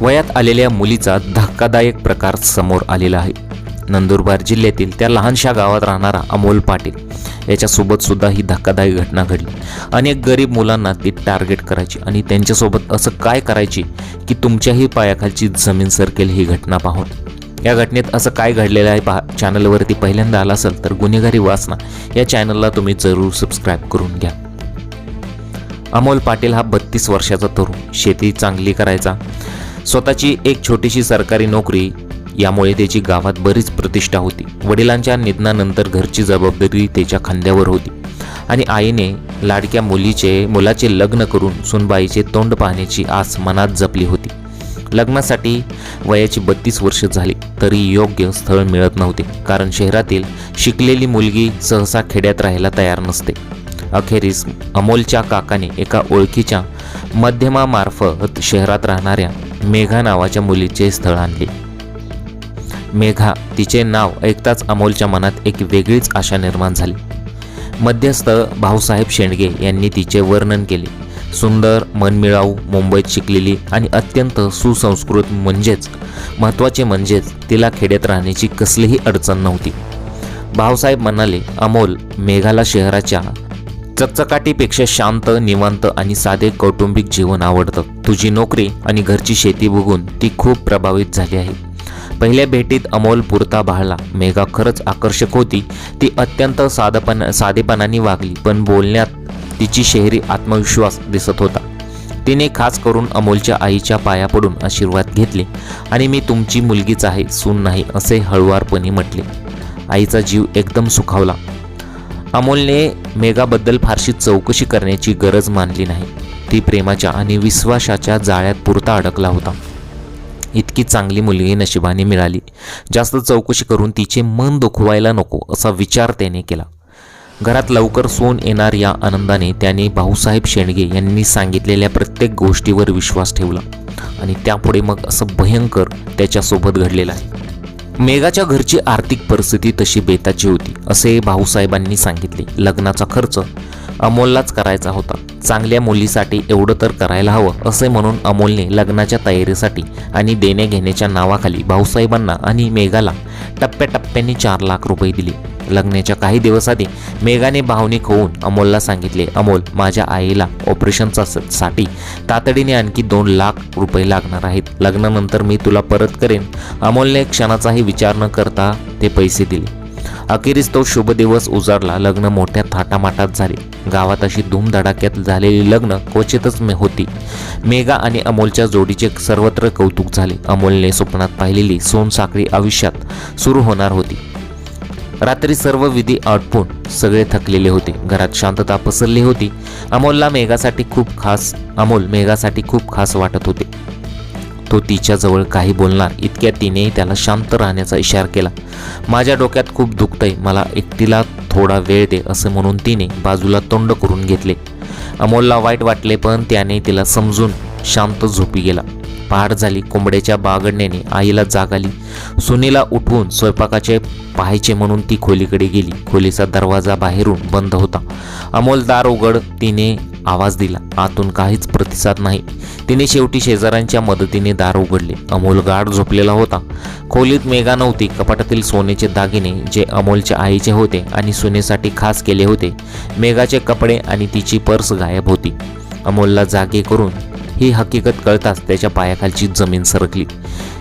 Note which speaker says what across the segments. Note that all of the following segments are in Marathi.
Speaker 1: वयात आलेल्या मुलीचा धक्कादायक प्रकार समोर आलेला आहे. नंदुरबार जिल्ह्यातील त्या लहानशा गावात राहणारा अमोल पाटील याच्यासोबत सुद्धा ही धक्कादायक घटना घडली. अनेक गरीब मुलांना ती टार्गेट करायची आणि त्यांच्यासोबत असं काय करायची की तुमच्याही पायाखालची जमीन सरकेल ही घटना पाहून. या घटनेत असं काय घडलेलं आहे पहा चॅनलवरती पहिल्यांदा आला असेल तर गुन्हेगारी वासना या चॅनलला तुम्ही जरूर सबस्क्राईब करून घ्या. अमोल पाटील हा बत्तीस वर्षाचा तरुण शेती चांगली करायचा स्वतःची एक छोटीशी सरकारी नोकरी यामुळे त्याची गावात बरीच प्रतिष्ठा होती. वडिलांच्या निधनानंतर घरची जबाबदारी त्याच्या खांद्यावर होती आणि आईने लाडक्या मुलीचे मुलाचे लग्न करून सुनबाईचे तोंड पाहण्याची आस मनात जपली होती. लग्नासाठी वयाची बत्तीस वर्ष झाली तरी योग्य स्थळ मिळत नव्हते कारण शहरातील शिकलेली मुलगी सहसा खेड्यात राहायला तयार नसते. अखेरीस अमोलच्या काकाने एका ओळखीच्या मध्यमामार्फत शहरात राहणाऱ्या मेघा नावाच्या मुलीचे स्थळ आणले मेघा तिचे नाव ऐकताच अमोलच्या मनात एक वेगळीच आशा निर्माण झाली. मध्यस्थ भाऊसाहेब शेंडगे यांनी तिचे वर्णन केले. सुंदर मनमिळाऊ मुंबईत शिकलेली आणि अत्यंत सुसंस्कृत म्हणजेच महत्त्वाचे म्हणजेच तिला खेड्यात राहण्याची कसलीही अडचण नव्हती. भाऊसाहेब म्हणाले अमोल मेघाला शहराच्या चकचकाटीपेक्षा शांत निवांत आणि साधे कौटुंबिक जीवन आवडतं. तुझी नोकरी आणि घरची शेती बघून ती खूप प्रभावित झाली आहे. पहिल्या भेटीत अमोल पुरता भाळला मेघा खरंच आकर्षक होती. ती अत्यंत साधपण साधेपणाने वागली पण बोलण्यात तिची शहरी आत्मविश्वास दिसत होता. तिने खास करून अमोलच्या आईच्या पाया पडून आशीर्वाद घेतले आणि मी तुमची मुलगीच आहे सून नाही असे हळुवारपणे म्हटले. आईचा जीव एकदम सुखावला. अमोलने मेघाबद्दल फारशी चौकशी करण्याची गरज मानली नाही. ती प्रेमाच्या आणि विश्वासाच्या जाळ्यात पुरता अडकला होता. इतकी चांगली मुलगी नशिबाने मिळाली. जास्त चौकशी करून तिचे मन दुखवायला नको असा विचार त्याने केला. घरात लवकर सोन येणार या आनंदाने त्याने भाऊसाहेब शेंडगे यांनी सांगितलेल्या प्रत्येक गोष्टीवर विश्वास ठेवला. आणि त्यापुढे मग असं भयंकर त्याच्यासोबत घडलेलं आहे. मेघाच्या घरची आर्थिक परिस्थिती तशी बेताची होती असे भाऊसाहेबांनी सांगितले. लग्नाचा खर्च अमोललाच करायचा होता. चांगल्या मुलीसाठी एवढं तर करायला हवं असे म्हणून अमोलने लग्नाच्या तयारीसाठी आणि देण्याघेण्याच्या नावाखाली भाऊसाहेबांना आणि मेघाला टप्प्याटप्प्याने चार लाख रुपये दिले. लग्नाच्या काही दिवस आधी मेघाने भावनिक होऊन अमोलला सांगितले अमोल माझ्या आईला ऑपरेशनचा साठी तातडीने आणखी दोन लाख रुपये लागणार आहेत. लग्नानंतर मी तुला परत करेन. अमोलने क्षणाचाही विचार न करता ते पैसे दिले. अखेरीस तो शुभ दिवस उजाडला लग्न मोठ्या थाटामाटात झाले. गावात अशी धूमधडाक्यात झालेली लग्न क्वचितच मे होती. मेघा आणि अमोलच्या जोडीचे सर्वत्र कौतुक झाले. अमोलने स्वप्नात पाहिलेली सोनसाखळी आयुष्यात सुरू होणार होती. रात्री सर्व विधी आटपून सगळे थकलेले होते. घरात शांतता पसरली होती. अमोलला मेघासाठी खूप खास अमोल मेघासाठी खूप खास वाटत होते. तो तिच्याजवळ काही बोलणार इतक्या तिने त्याला शांत राहण्याचा इशारा केला. माझ्या डोक्यात खूप दुखतंय मला एकटीला थोडा वेळ दे असं म्हणून तिने बाजूला तोंड करून घेतले. अमोलला वाईट वाटले पण त्याने तिला समजून शांत झोपी गेला. पहाट झाली. कोंबड्याच्या बागडण्याने आईला जाग आली. सुनीला उठवून स्वयंपाकाचे पाहायचे म्हणून ती खोलीकडे गेली. खोलीचा दरवाजा बाहेरून बंद होता. अमोल दार उघड तिने आवाज दिला. आतून काहीच प्रतिसाद नाही. तिने शेवटी शेजाऱ्यांच्या मदतीने दार उघडले. अमोल गाढ झोपलेला होता. खोलीत मेघा नव्हती. कपाटातील सोन्याचे दागिने जे अमोलच्या आईचे होते आणि सुनेसाठी खास केले होते मेघाचे कपडे आणि तिची पर्स गायब होती. अमोलला जागे करून ही हकीकत कळताच त्याच्या पायाखालची जमीन सरकली.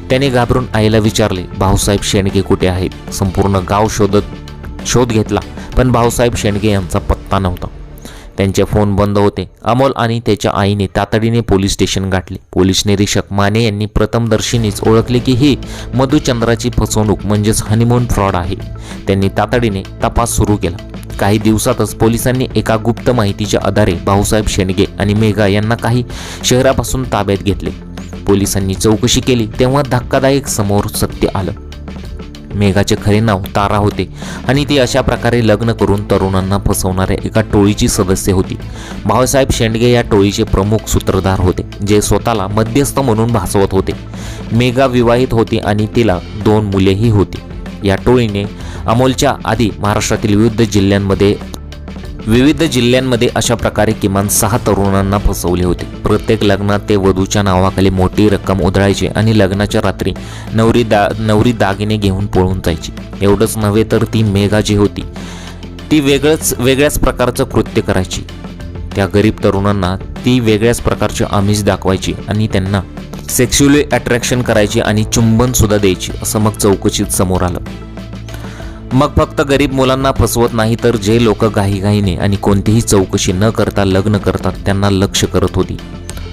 Speaker 1: त्याने घाबरून आईला विचारले भाऊसाहेब शेंडगे कुठे आहेत? संपूर्ण गाव शोधत शोध घेतला पण भाऊसाहेब शेंडगे यांचा पत्ता नव्हता. त्यांचे फोन बंद होते. अमोल आणि त्याच्या आईने तातडीने पोलीस स्टेशन गाठले. पोलीस निरीक्षक माने यांनी प्रथमदर्शीनीच ओळखले की ही मधुचंद्राची फसवणूक म्हणजेच हनीमून फ्रॉड आहे. त्यांनी तातडीने तपास सुरू केला. काही दिवसातच पोलिसांनी एका गुप्त माहितीच्या आधारे भाऊसाहेब शेंडगे आणि मेघा यांना काही शहरापासून ताब्यात घेतले. पोलिसांनी चौकशी केली तेव्हा धक्कादायक समोर सत्य आलं. मेघाचे खरे नाव तारा होते आणि ती अशा प्रकारे लग्न करून तरुणांना फसवणाऱ्या एका टोळीची सदस्य होती. भाऊसाहेब शेंडगे या टोळीचे प्रमुख सूत्रधार होते जे स्वतःला मध्यस्थ म्हणून भासवत होते. मेघा विवाहित होती आणि तिला दोन मुलेही होती. या टोळीने अमोलच्या आधी महाराष्ट्रातील विविध जिल्ह्यांमध्ये विविध जिल्ह्यांमध्ये अशा प्रकारे किमान सहा तरुणांना फसवले होते. प्रत्येक लग्नात ते वधूच्या नावाखाली मोठी रक्कम उधळायचे आणि लग्नाच्या रात्री नवरी दा नवरी दागिने घेऊन पळून जायची. एवढंच नव्हे तर ती मेघा जी होती ती वेगळंच वेगळ्याच प्रकारचं कृत्य करायची. त्या गरीब तरुणांना ती वेगळ्याच प्रकारची आमिष दाखवायची आणि त्यांना सेक्शुअली अट्रॅक्शन करायची आणि चुंबनसुद्धा द्यायची असं मग चौकशीत समोर आलं. मग फक्त गरीब मुलांना फसवत नाही तर जे लोक घाईघाईने आणि कोणतीही चौकशी न करता लग्न करतात त्यांना लक्ष करत होती.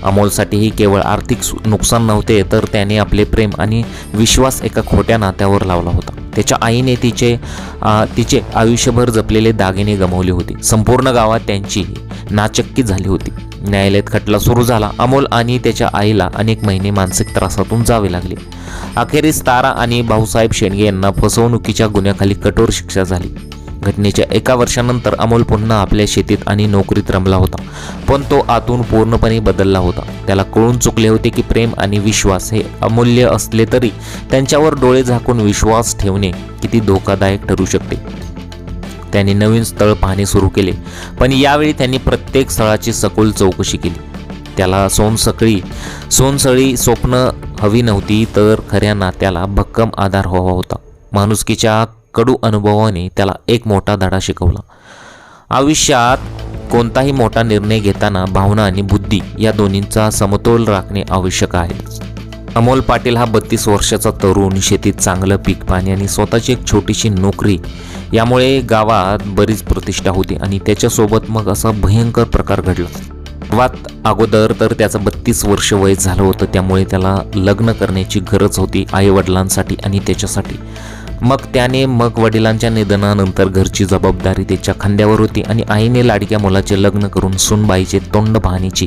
Speaker 1: अमोलसाठीही केवळ आर्थिक सु- नुकसान नव्हते तर त्याने आपले प्रेम आणि विश्वास एका खोट्या नात्यावर लावला होता. त्याच्या आईने तिचे तिचे आयुष्यभर जपलेले दागिने गमावले होते. संपूर्ण गावात त्यांची नाचक्की झाली होती. न्यायालयात खटला सुरू झाला. अमोल आणि त्याच्या आईला अनेक महिने मानसिक त्रासातून जावे लागले. अखेरीस तारा आणि भाऊसाहेब शेंडगे यांना फसवणुकीच्या गुन्ह्याखाली कठोर शिक्षा झाली. घटनेच्या एका वर्षानंतर अमोल पुन्हा आपल्या शेतीत आणि नोकरीत रमला होता. पण तो आतून पूर्णपणे बदलला होता. त्याला कळून चुकले होते की प्रेम आणि विश्वास हे अमूल्य असले तरी त्यांच्यावर डोळे झाकून विश्वास ठेवणे किती धोकादायक ठरू शकते. त्यांनी नवीन स्थळ पाहणे सुरू केले पण यावेळी त्यांनी प्रत्येक स्थळाची सखोल चौकशी केली. त्याला सोनसकळी सोनसळी स्वप्न हवी नव्हती तर खऱ्या नात्याला भक्कम आधार हवा होता. माणुसकीच्या कडू अनुभवाने त्याला एक मोठा धडा शिकवला. आयुष्यात कोणताही मोठा निर्णय घेताना भावना आणि बुद्धी या दोन्हींचा समतोल राखणे आवश्यक आहे. अमोल पाटील हा बत्तीस वर्षाचा तरुण शेतीत चांगलं पीक पाणी आणि स्वतःची एक छोटीशी नोकरी यामुळे गावात बरीच प्रतिष्ठा होती आणि त्याच्यासोबत मग असा भयंकर प्रकार घडला. सर्वात अगोदर तर त्याचं बत्तीस वर्ष वय झालं होतं त्यामुळे त्याला लग्न करण्याची गरज होती आईवडिलांसाठी आणि त्याच्यासाठी. मग त्याने मग वडिलांच्या निधनानंतर घरची जबाबदारी त्याच्या खांद्यावर होती आणि आईने लाडक्या मुलाचे लग्न करून सुनबाईचे तोंड पाहण्याची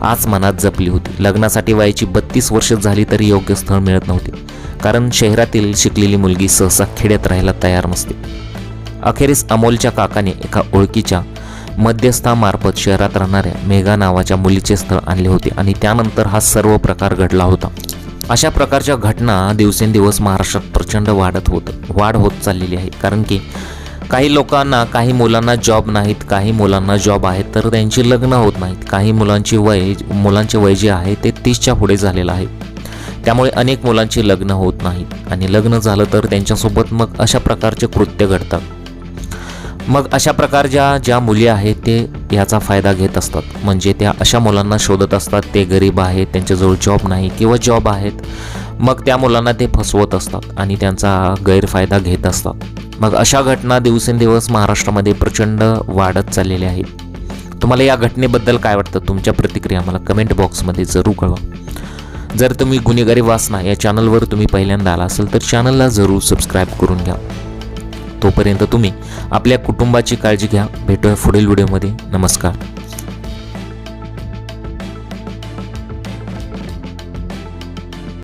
Speaker 1: आज मनात जपली होती. लग्नासाठी वयाची बत्तीस वर्ष झाली तरी योग्य स्थळ मिळत नव्हते कारण शहरातील शिकलेली मुलगी सहसा खेड्यात राहायला तयार नसते. अखेरीस अमोलच्या काकाने एका ओळखीच्या मध्यस्थामार्फत शहरात राहणाऱ्या मेघा नावाच्या मुलीचे स्थळ आणले होते आणि त्यानंतर हा सर्व प्रकार घडला होता. अशा प्रकारच्या घटना दिवसेंदिवस महाराष्ट्रात प्रचंड वाढत होत वाढ होत चाललेली आहे. कारण की काही लोकांना काही मुलांना जॉब नाहीत काही मुलांना जॉब आहेत तर त्यांची लग्न होत नाहीत. काही मुलांची वय मुलांचे वय जे आहे ते तीसच्या पुढे झालेलं आहे. त्यामुळे अनेक मुलांची लग्न होत नाहीत. आणि लग्न झालं तर त्यांच्यासोबत मग अशा प्रकारचे कृत्य घडतात. मग अशा प्रकारच्या ज्या मुली आहेत ते याचा फायदा घेत असतात. म्हणजे त्या अशा मुलांना शोधत असतात ते गरीब आहेत त्यांच्याजवळ जॉब नाही किंवा जॉब आहेत. मग त्या मुलांना ते फसवत असतात आणि त्यांचा गैरफायदा घेत असतात. मग अशा घटना दिवसेंदिवस महाराष्ट्रामध्ये प्रचंड वाढत चाललेल्या आहेत. तुम्हाला या घटनेबद्दल काय वाटतं? तुमच्या प्रतिक्रिया मला कमेंट बॉक्समध्ये जरूर कळवा. जर तुम्ही गुन्हेगारी वासना या चॅनलवर तुम्ही पहिल्यांदा आला असेल तर चॅनलला जरूर सबस्क्राईब करून घ्या. तोपर्यंत तुम्ही आपल्या कुटुंबाची काळजी घ्या. भेटूया पुढील व्हिडिओमध्ये. नमस्कार.